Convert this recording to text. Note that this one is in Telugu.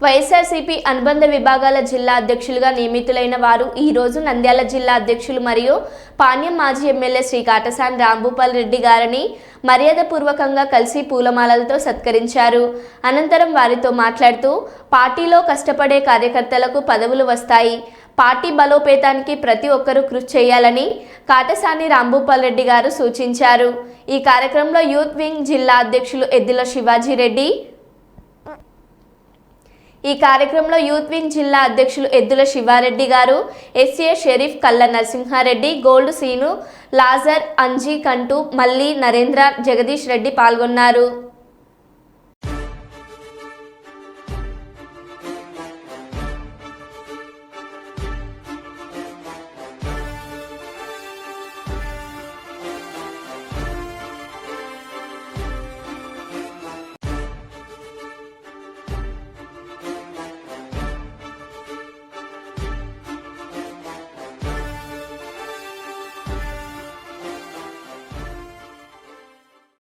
వైఎస్ఆర్సీపీ అనుబంధ విభాగాల జిల్లా అధ్యక్షులుగా నియమితులైన వారు ఈ రోజు నంద్యాల జిల్లా అధ్యక్షులు మరియు పాణ్యం మాజీ ఎమ్మెల్యే శ్రీ కాటసాని రాంభూపాల్ రెడ్డి గారిని మర్యాదపూర్వకంగా కలిసి పూలమాలలతో సత్కరించారు. అనంతరం వారితో మాట్లాడుతూ పార్టీలో కష్టపడే కార్యకర్తలకు పదవులు వస్తాయి. పార్టీ బలోపేతానికి ప్రతి ఒక్కరూ కృషి చేయాలని కాటసాని రాంభూపాల్ రెడ్డి గారు సూచించారు. ఈ కార్యక్రమంలో యూత్ వింగ్ జిల్లా అధ్యక్షులు ఎద్దుల శివాజీరెడ్డి ఈ కార్యక్రమంలో యూత్ వింగ్ జిల్లా అధ్యక్షులు ఎద్దుల శివారెడ్డి గారు SA Sharif Kalla Narasimha Reddy gold Seenu Lazar Anji కంటూ మల్లి నరేంద్ర జగదీష్ రెడ్డి పాల్గొన్నారు.